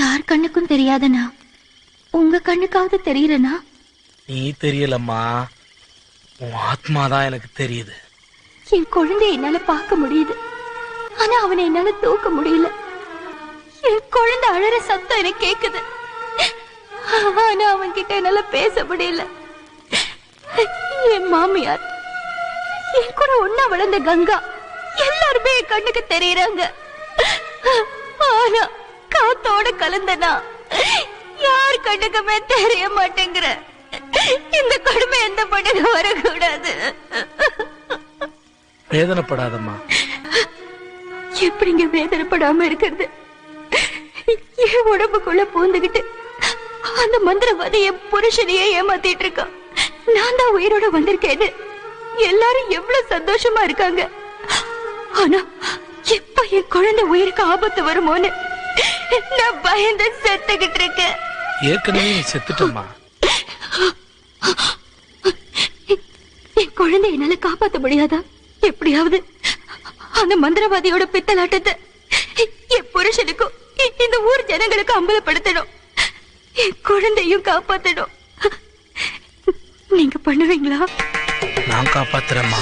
யார் கண்ணுக்கும் தெரியாதனா? உங்க கண்ணுக்காவது தெரியறனா? நீ தெரியலம்மா. உன் ஆத்மா தான் எனக்கு தெரியுது. என் குழந்தைய என்னால பார்க்க முடியுது. ஆனா அவனை என்னால தூக்க முடியல. என் குழந்தை அழற சத்தம் எனக்கு கேக்குது. ஆனா அவன் கிட்ட என்னால பேச முடியல. என் மாமியார் என் கூட ஒன்னா வளர்ந்த கங்கா எல்லாருமே என் கண்ணுக்கு தெரியறாங்க. காத்தோட கலந்தனா? யார் கண்ணுக்குமே தெரிய மாட்டேங்கிற. இந்த கொடுமை எந்த பொண்ணுக்கு வரக்கூடாது? வேதனைப்படாதம்மா. எப்படிங்க வேதனைப்படாம இருக்கிறது? என் உடம்புக்குள்ள பூந்துகிட்டு அந்த மந்திரவாதி என் புருஷனையே ஏமாத்திட்டு இருக்கான் நான் தான் உயிரோட வந்திருக்கேன்னு எல்லாரும் எவ்வளவு சந்தோஷமா இருக்காங்க. ஆனா எப்ப என் குழந்தை உயிருக்கு ஆபத்து வருமோன்னு நான் பயந்து செத்துக்கிட்டு இருக்கேன். ஏற்கனவே நீ செத்துட்டம்மா. என் குழந்தை என்னால காப்பாத்த முடியாதா? எப்படியாவது அந்த மந்திரவாதியோட பித்தலாட்டத்தை என் புருஷனுக்கும் இந்த ஊர் ஜனங்களுக்கு அம்பலப்படுத்தணும். என் குழந்தையும் காப்பாத்தணும். நீங்க பண்ணுவீங்களா? நான் காப்பாத்துறேம்மா.